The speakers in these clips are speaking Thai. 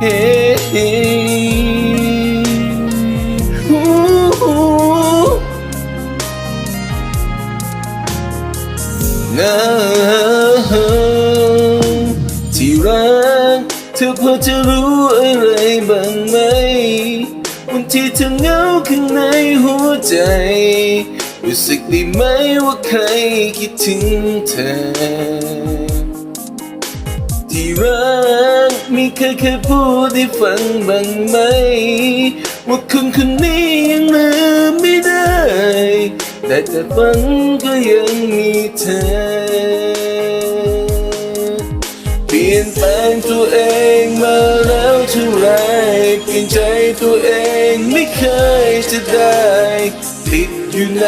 ที่รักเธอพอจะรู้อะไรบ้างไหม วันที่เธอเหงาข้างในหัวใจ รู้สึกได้ไหมว่าใครคิดถึงเธอ ที่รักมีใครเคยพูดให้ฟังบ้างไหม ว่าคนคนนี้ยังลืมไม่ได้แต่แต่ฝันก็ยังมีเธอเปลี่ยนแปลงตัวเองมาแล้วเท่าไรเปลี่ยนใจตัวเองไม่เคยจะได้ ติดอยู่ใน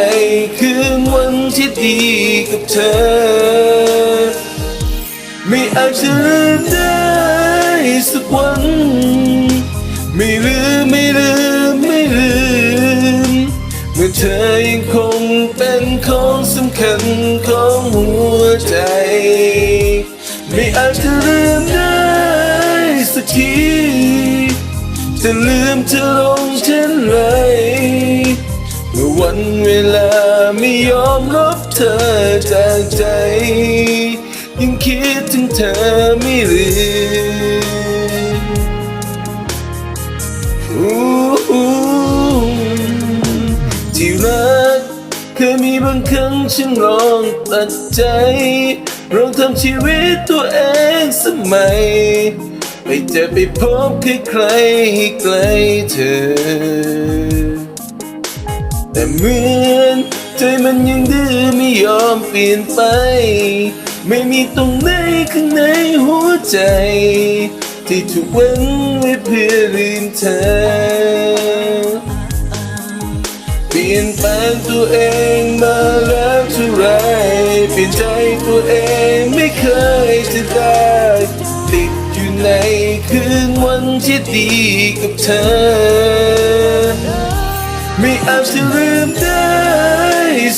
คืนวันที่ดีกับเธอ ไม่อาจจะลืมได้สักวันไม่ลืมไม่ลืมไม่ลืม เมื่อเธอยังคงเป็นของสำคัญของหัวใจ ไม่อาจจะลืมได้สักทีจะลืมเธอลงเช่นไรเมื่อวันเวลาไม่ยอมลบเธอจากใจ ยังคิดถึงเธอไม่ลืมที่รักเคยมีบางครั้งฉันลองตัดใจลองทำชีวิตตัวเองสมัยไปเจะไปพบใครใครให้ไกลเธอ แต่เหมือนใจมันยังดื้อไม่ยอมเปลี่ยนไป ไม่มีตรงไหนข้างในหัวใจ ที่ถูกว้นไว้เพื่อลืมเธอ เปลี่ยนแปลงตัวเองมาแล้วเท่าไรเปลี่ยนใจตัวเองไม่เคยจะได้ติดอยู่ในคืนวันที่ดีกับเธอ ไม่อาจจะลืมได้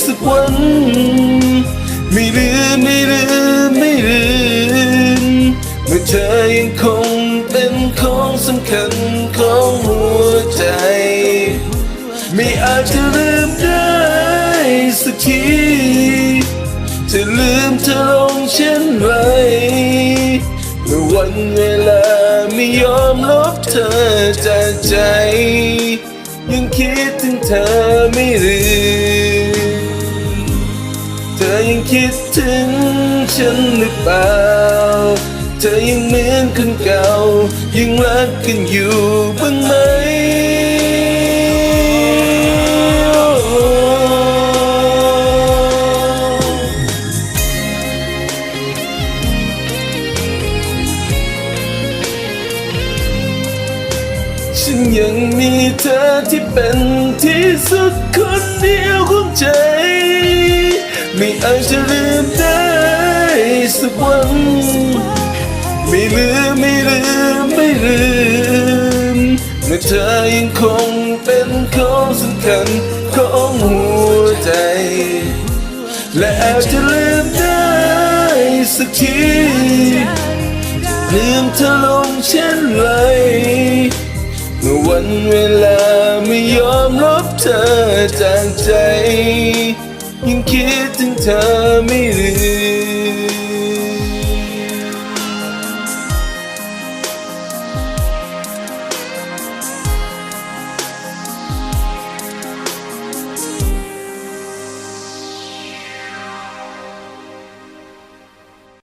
สักวัน ไม่ลืม ไม่ลืมไม่ลืมเมื่อเธอยังคงเป็นของสำคัญของหัวใจ ไม่อาจจะลืมได้สักทีจะลืมเธอลงเช่นไรเมื่อวันเวลาไม่ยอมลบเธอจากใจ ยังคิดถึงเธอไม่ลืม คิดถึงฉันหรือเปล่า เธอยังเหมือนคนเก่า ยังรักกันอยู่บ้างไหมฉันยังมีเธอที่เป็นที่สุดคนเดียวของใจ ไม่อาจจะลืมได้สักวันไม่ลืมไม่ลืมไม่ลืมเมื่อเธอยังคงเป็นของสำคัญของหัวใจ และอาจจะลืมได้สักทีลืมเธอลงเช่นไรเมื่อวันเวลาไม่ยอมลบเธอจากใจ ยังคิดถึงเธอไม่ลืม